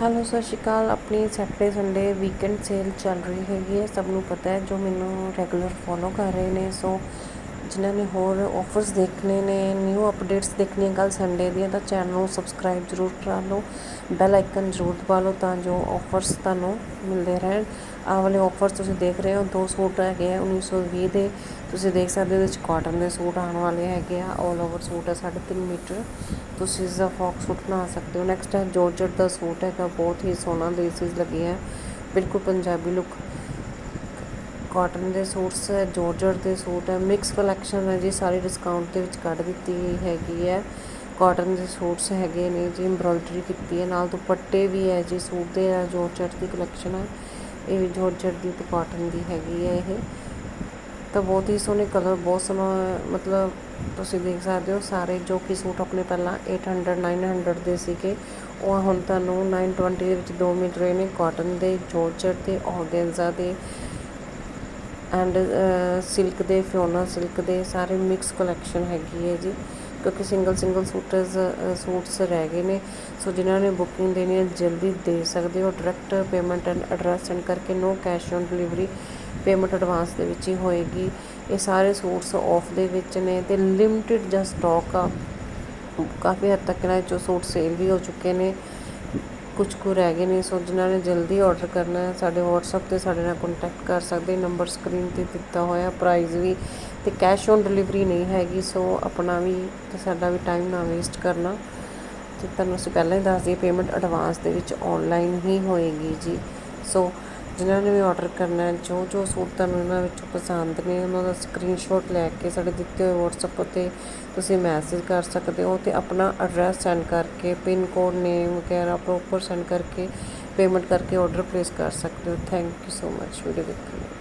Hello, ਸਤਿ ਸ਼੍ਰੀ ਅਕਾਲ। ਆਪਣੀ Saturday Sunday weekend sale ਚੱਲ ਰਹੀ ਹੈਗੀ ਹੈ। ਸਭ ਨੂੰ ਪਤਾ ਹੈ ਜੋ ਮੈਨੂੰ ਰੈਗੂਲਰ ਫੋਲੋ ਕਰ ਰਹੇ ਨੇ। ਸੋ ਜਿਨ੍ਹਾਂ ਨੇ ਹੋਰ ਆਫਰਸ ਦੇਖਣੇ ਨੇ ਨਿਊ ਅਪਡੇਟਸ ਦੇਖਣੀਆਂ ਕੱਲ੍ਹ ਸੰਡੇ ਦੀਆਂ, ਤਾਂ ਚੈਨਲ ਨੂੰ ਸਬਸਕ੍ਰਾਈਬ ਜ਼ਰੂਰ ਕਰਾ ਲਓ। ਬੈਲ ਆਈਕਨ ਜ਼ਰੂਰ ਦਬਾ ਲਓ ਤਾਂ ਜੋ ਆਫਰਸ ਤੁਹਾਨੂੰ ਮਿਲਦੇ ਰਹਿਣ। ਆਹ ਵਾਲੇ ਆਫਰਸ ਤੁਸੀਂ ਦੇਖ ਰਹੇ ਹੋ, ਦੋ ਸੂਟ ਹੈਗੇ ਆ 1920 ਦੇ। ਤੁਸੀਂ ਦੇਖ ਸਕਦੇ ਹੋ ਇਹਦੇ ਵਿੱਚ ਕਾਟਨ ਦੇ ਸੂਟ ਆਉਣ ਵਾਲੇ ਹੈਗੇ ਆ ਆਲ ਓਵਰ ਸੂਟ ਹੈ 3.5 ਮੀਟਰ। ਤੁਸੀਂ ਇਸ ਦਾ ਫੌਕ ਸੂਟ ਬਣਾ ਸਕਦੇ ਹੋ। ਨੈਕਸਟ ਹੈ ਜੋਰਜਟ ਦਾ ਸੂਟ ਹੈਗਾ, ਬਹੁਤ ਹੀ ਸੋਹਣਾ ਲੇਸਿਸ ਲੱਗੇ ਆ, ਬਿਲਕੁਲ ਪੰਜਾਬੀ ਲੁੱਕ ਕੋਟਨ ਦੇ ਸੂਟਸ ਹੈ, ਜੋਰਜਟ ਦੇ ਸੂਟ ਹੈ ਮਿਕਸ ਕਲੈਕਸ਼ਨ ਹੈ ਜੀ, ਸਾਰੀ ਡਿਸਕਾਊਂਟ ਦੇ ਵਿੱਚ ਕੱਢ ਦਿੱਤੀ ਗਈ ਹੈਗੀ ਹੈ। ਕਾਟਨ ਦੇ ਸੂਟਸ ਹੈਗੇ ਨੇ ਜੀ ਐਮਬ੍ਰੋਇਡਰੀ ਕੀਤੀ ਹੈ, ਨਾਲ ਦੁਪੱਟੇ ਵੀ ਹੈ ਜੀ, ਸੂਟ ਦੇ ਜੋਰਜਟ ਦੀ ਕਲੈਕਸ਼ਨ ਹੈ, ਇਹ ਵੀ ਜੋਰਜਟ ਦੀ ਤੇ ਕਾਟਨ ਦੀ ਹੈਗੀ ਹੈ ਇਹ। ਤਾਂ ਬਹੁਤ ਹੀ ਸੋਹਣੇ ਕਲਰ ਬਹੁਤ ਸੋਹਣਾ, ਮਤਲਬ ਤੁਸੀਂ ਦੇਖ ਸਕਦੇ ਹੋ, ਸਾਰੇ ਜੋ ਕਿ ਸੂਟ ਆਪਣੇ ਪਹਿਲਾਂ 800 900 ਦੇ ਸੀਗੇ, ਉਹ ਹੁਣ ਤੁਹਾਨੂੰ 920 ਦੇ ਵਿੱਚ ਦੋ ਮਿਲ ਰਹੇ ਨੇ, ਕਾਟਨ ਦੇ, ਜੋਰਜਟ ਦੇ, ਔਰਗੈਂਜ਼ਾ ਦੇ ਐਂਡ ਸਿਲਕ ਦੇ, ਫਿਓਨਾ ਸਿਲਕ ਦੇ ਸਾਰੇ ਮਿਕਸ ਕਲੈਕਸ਼ਨ ਹੈਗੀ ਹੈ ਜੀ। ਕਿਉਂਕਿ ਸਿੰਗਲ ਸਿੰਗਲ ਸੂਟਸ ਸੂਟਸ ਰਹਿ ਗਏ ਨੇ। ਸੋ ਜਿਨ੍ਹਾਂ ਨੇ ਬੁਕਿੰਗ ਦੇਣੀ ਹੈ, ਜਲਦੀ ਦੇ ਸਕਦੇ ਹੋ। Direct payment and address send ਕਰਕੇ no cash on delivery payment advance ਦੇ ਵਿੱਚ ਹੀ ਹੋਏਗੀ। ਇਹ ਸਾਰੇ ਸੂਟਸ ਆਫ ਦੇ ਵਿੱਚ ਨੇ ਤੇ ਲਿਮਟਿਡ ਜਾਂ ਸਟਾਕ ਆ। ਕਾਫੀ ਹੱਦ ਤੱਕ ਇਹਨਾਂ ਚੋਂ ਸੂਟ ਸੇਲ ਵੀ ਹੋ ਚੁੱਕੇ ਨੇ। ਕੁਝ ਕੁ ਰਹਿ ਗਏ ਨੇ, ਸੋ ਜਿਨ੍ਹਾਂ ਨੇ ਜਲਦੀ ਆਰਡਰ ਕਰਨਾ ਹੈ, ਸਾਡੇ WhatsApp ਤੇ ਸਾਡੇ ਨਾਲ ਕੰਟੈਕਟ ਕਰ ਸਕਦੇ ਨੰਬਰ ਸਕਰੀਨ ਤੇ ਦਿੱਤਾ ਹੋਇਆ ਪ੍ਰਾਈਸ ਵੀ ਤੇ ਕੈਸ਼ ਔਨ ਡਿਲੀਵਰੀ ਨਹੀਂ ਹੈਗੀ, ਸੋ ਆਪਣਾ ਵੀ ਤੇ ਸਾਡਾ ਵੀ ਟਾਈਮ ਨਾ ਵੇਸਟ ਕਰਨਾ। ਤੇ ਤੁਹਾਨੂੰ ਅਸੀਂ ਪਹਿਲਾਂ ਹੀ ਦੱਸ ਦਈਏ ਪੇਮੈਂਟ ਐਡਵਾਂਸ ਦੇ ਵਿੱਚ ਆਨਲਾਈਨ ਹੀ ਹੋਏਗੀ ਜੀ। ਸੋ ਜਿਨ੍ਹਾਂ ਨੇ ਵੀ ਆਰਡਰ ਕਰਨਾ ਜੋ ਜੋ ਸੂਟ ਤੁਹਾਨੂੰ ਇਹਨਾਂ ਵਿੱਚੋਂ ਪਸੰਦ ਨੇ, ਉਹਨਾਂ ਦਾ ਸਕਰੀਨਸ਼ਾਟ ਲੈ ਕੇ ਸਾਡੇ ਦਿੱਤੇ ਹੋਏ WhatsApp ਉੱਤੇ ਤੁਸੀਂ ਮੈਸੇਜ ਕਰ ਸਕਦੇ ਹੋ ਤੇ ਆਪਣਾ ਐਡਰੈਸ ਸੈਂਡ ਕਰਕੇ ਪਿਨ ਕੋਡ ਨੇਮ ਵਗੈਰਾ ਪ੍ਰੋਪਰ ਸੈਂਡ ਕਰਕੇ ਪੇਮੈਂਟ ਕਰਕੇ ਆਰਡਰ ਪਲੇਸ ਕਰ ਸਕਦੇ ਹੋ। Thank you so much video ਦੇਖਣ ਲਈ।